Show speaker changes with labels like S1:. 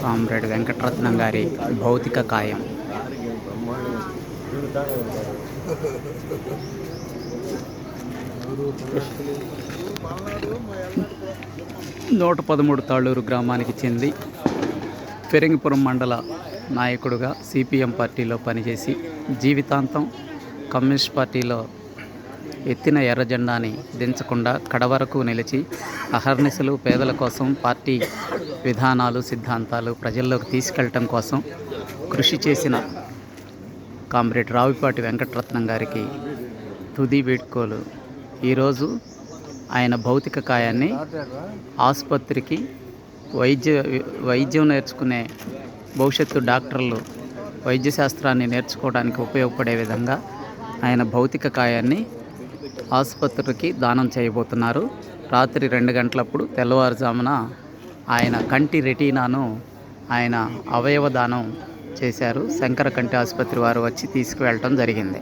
S1: Comrade Venkataratnam గారి భౌతిక కాయం. నూట పదమూడు తాళ్ళూరు గ్రామానికి చెంది ఫిరంగిపురం మండల నాయకుడుగా సిపిఎం పార్టీలో పనిచేసి జీవితాంతం కమ్యూనిస్ట్ పార్టీలో ఎత్తిన ఎర్రజెండాని దించకుండా కడవరకు నిలిచి అహర్నిశలు పేదల కోసం పార్టీ విధానాలు సిద్ధాంతాలు ప్రజల్లోకి తీసుకెళ్ళటం కోసం కృషి చేసిన కామ్రేడ్ రావిపాటి వెంకటరత్నం గారికి తుది వేడుకోలు. ఈరోజు ఆయన భౌతిక కాయాన్ని ఆసుపత్రికి వైద్య వైద్యం నేర్చుకునే భవిష్యత్తు డాక్టర్లు వైద్య శాస్త్రాన్ని నేర్చుకోవడానికి ఉపయోగపడే విధంగా ఆయన భౌతిక కాయాన్ని ఆసుపత్రికి దానం చేయబోతున్నారు. రాత్రి రెండు గంటలప్పుడు తెల్లవారుజామున ఆయన కంటి రెటీనాను ఆయన అవయవ దానం చేశారు. శంకర కంటి ఆసుపత్రి వారు వచ్చి తీసుకువెళ్ళటం జరిగింది.